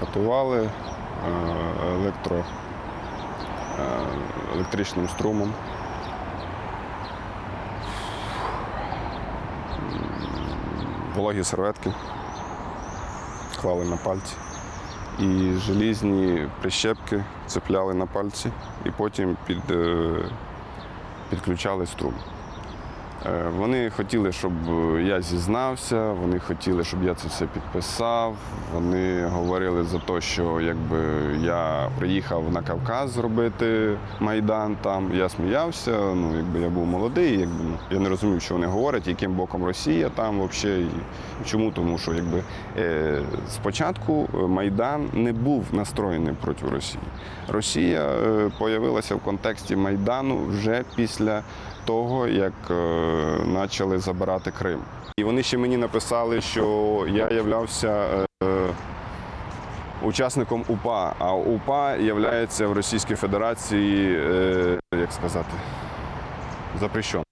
катували е, електро, е, електричним струмом. Вологі серветки клали на пальці. І желізні прищепки цепляли на пальці і потім під, е, підключали струм. Е, Вони хотіли, щоб я зізнався, вони хотіли, щоб я це все підписав. Вони говорили за те, що якби я приїхав на Кавказ зробити майдан там. Я сміявся. Ну якби я був молодий, якби ну, я не розумів, що вони говорять, яким боком Росія там взагалі. Чому? Тому що якби е, спочатку майдан не був настроєний проти Росії. Росія е, появилася в контексті майдану вже після того, як е, почали забирати Крим. І вони ще мені написали, що я являвся е, учасником УПА, а УПА є в Російській Федерації, е, як сказати, запрещен.